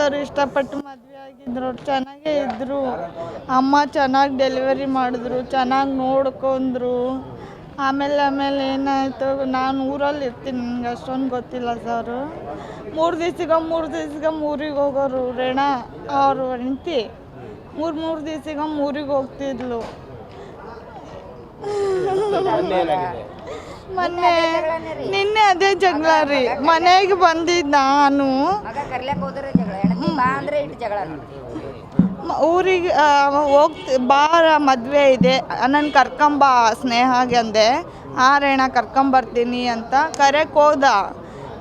Sir ಇಷ್ಟಪಟ್ಟು ಮದುವೆ ಆಗಿದ್ರು, ಚೆನ್ನಾಗೇ ಇದ್ದರು ಅಮ್ಮ ಚೆನ್ನಾಗಿ ಡೆಲಿವರಿ ಮಾಡಿದ್ರು, ಚೆನ್ನಾಗಿ ನೋಡ್ಕೊಂಡ್ರು. ಆಮೇಲೆ ಆಮೇಲೆ ಏನಾಯಿತು, ನಾನು ಊರಲ್ಲಿ ಇರ್ತೀನಿ, ನನಗೆ ಅಷ್ಟೊಂದು ಗೊತ್ತಿಲ್ಲ ಸರ್ ಮೂರು ದಿವ್ಸಿಗೆ ಮೂರು ದಿವ್ಸಿಗೆ ಊರಿಗೆ ಹೋಗೋರು, ರೇಣ ಅವರು ಹೆಂಡ್ತಿ. ಮೂರು ಮೂರು ದಿವ್ಸಿಗೆ ಊರಿಗೆ ಹೋಗ್ತಿದ್ಲು. ಮೊನ್ನೆ, ನಿನ್ನೆ ಅದೇ ಜಗಳ ರೀ. ಮನೆಗೆ ಬಂದಿದ್ದ ನಾನು. ಬಾ ಅಂದ್ರೆ ಇಟ್ಟು ಜಗಳ ಊರಿಗೆ ಹೋಗ್ತಿ ಬಾರ ಮದುವೆ ಇದೆ. ನನ್ನ ಕರ್ಕೊಂಬ ಸ್ನೇಹಾಗೆ ಅಂದೆ. ಆ ರೇಣ ಕರ್ಕೊಂಬರ್ತೀನಿ ಅಂತ ಕರೆಕ್ ಹೋದ.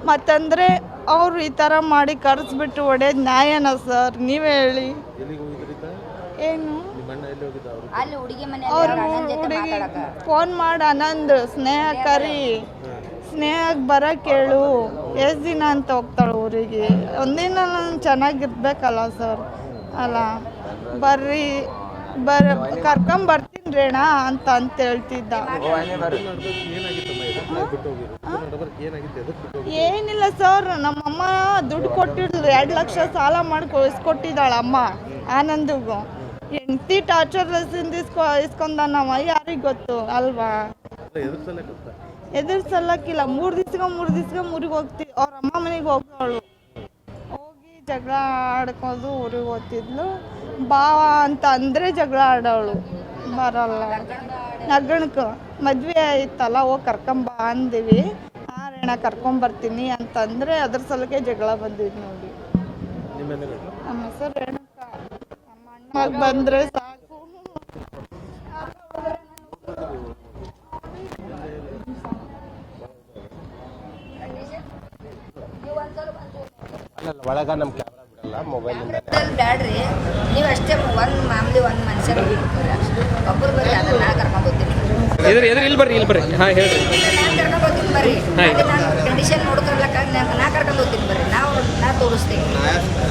ಮತ್ತಂದರೆ ಅವರು ಈ ಥರ ಮಾಡಿ ಕರೆಸ್ಬಿಟ್ಟು ಹೊಡೆಯೋದು ನ್ಯಾಯನ ಸರ್ ನೀವೇ ಹೇಳಿ. ಏನು? ಅವರು ಹುಡುಗಿ ಫೋನ್ ಮಾಡಿ ಅನಂದ್ ಸ್ನೇಹ ಕರಿ. ಸ್ನೇಹಕ್ಕೆ ಬರ ಹೇಳು ಎಷ್ಟು ದಿನ ಅಂತ ಹೋಗ್ತಾಳೆ ಊರಿಗೆ? ಒಂದಿನ ನಾನು ಚೆನ್ನಾಗಿರ್ಬೇಕಲ್ಲ ಸರ್. ಅಲ್ಲ, ಬರ್ರಿ, ಬರ್ ಕರ್ಕೊಂಬರ್ತೀನಿ ರೇಣ ಅಂತ ಅಂತ ಹೇಳ್ತಿದ್ದ. ಏನಿಲ್ಲ ಸರ್, ನಮ್ಮಮ್ಮ ದುಡ್ಡು ಕೊಟ್ಟಿದ್ಲು, ಎರಡು ಲಕ್ಷ ಸಾಲ ಮಾಡಿ ಕೊಟ್ಟಿದ್ದಾಳ ಅಮ್ಮ, ಆನಂದಿಗೂ. ಹೆಂಡತಿ ಟಾರ್ಚರ್ ಇಸ್ಕೊ ಇಸ್ಕೊಂಡನವ ಯಾರಿಗೆ ಗೊತ್ತು, ಅಲ್ವಾ? ಎದುರ್ಸಲ್ಲಕ್ಕಿಲ್ಲ ಮೂರು ದಿವ್ಸಕ್ಕೆ ಮೂರು ದಿವ್ಸಕ್ಕೆ ಊರಿಗೆ ಹೋಗ್ತಿ ಅವ್ರ ಅಮ್ಮ ಮನೆಗೆ ಹೋಗೋಳು ಹೋಗಿ ಜಗಳ ಆಡ್ಕೊಂಡು ಊರಿಗೆ ಹೋಗ್ತಿದ್ಲು. ಬಾವ ಅಂತ ಅಂದರೆ ಜಗಳ ಆಡೋಳು. ಬರಲ್ಲ. ನಗಣಕ್ಕೆ ಮದುವೆ ಆಯ್ತಲ್ಲ ಹೋಗಿ ಕರ್ಕೊಂಬ ಅಂದಿವಿ. ಆ ರೇಣ ಕರ್ಕೊಂಬರ್ತೀನಿ ಅಂತಂದರೆ ಅದ್ರ ಸಲಕ್ಕೆ ಜಗಳ ಬಂದಿದ್ದು ನೋಡಿ. ನಮ್ಮ ಹೆಸರು? ರೇಣುಕ. ನಮ್ಮ ಅಣ್ಣ ಬಂದರೆ ಸಾಕು. ಒಳಗ ನಮ್ಮ ಕ್ಯಾಮ್ರಾ ಬಿಡಲ್ಲ ಮೊಬೈಲ್ ಬ್ಯಾಡ್ರಿ. ನೀವು ಅಷ್ಟೇ ಒಂದು ಮಾಮೂಲಿ ಒಂದು ಮನುಷ್ಯನ ಒಬ್ಬರು ಬರ್ರಿ ಅದನ್ನ ನಾ ಕರ್ಕೊಂಡು ಹೋಗ್ತೀನಿ. ಎದುರು ಎದುರು ಇಲ್ಲಿ ಬರ್ರಿ ಇಲ್ಲಿ ಬರ್ರಿ. ಹಾಂ ಹೇಳ್ರಿ ನಾನು ಕರ್ಕೊಂಡು ಹೋಗ್ತೀನಿ ಬರ್ರಿ. ಅದೇ ನಾನು ಕಂಡೀಷನ್ ನೋಡ್ಕೊಳ್ಲಕ್ಕ ನಾ ಕರ್ಕೊಂಡು ಹೋಗ್ತೀನಿ ಬರ್ರಿ. ನಾವು ನಾ ತೋರಿಸ್ತೀನಿ.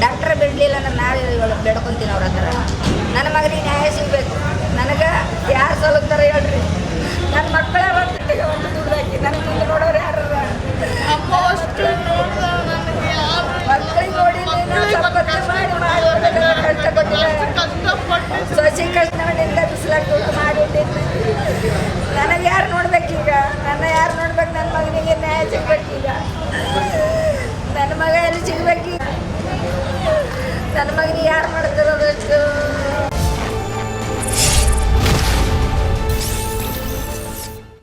ಡಾಕ್ಟರ್ ಬಿಡ್ಲಿಲ್ಲ ಅಂದ್ರೆ ನಾವು ಬೇಡ್ಕೊಂತೀನಿ ಅವ್ರ ಹತ್ರ. ನನ್ನ ಮಗನಿಗೆ ನ್ಯಾಯ ಸಿಗಬೇಕು. ಸಿಗ್ಬೇಕೀಗ ನನ್ನ ಮಗ ಎಲ್ಲಿ ಸಿಗ್ಬೇಕೀಗ ನನ್ನ ಮಗನಿಗೆ ಯಾರು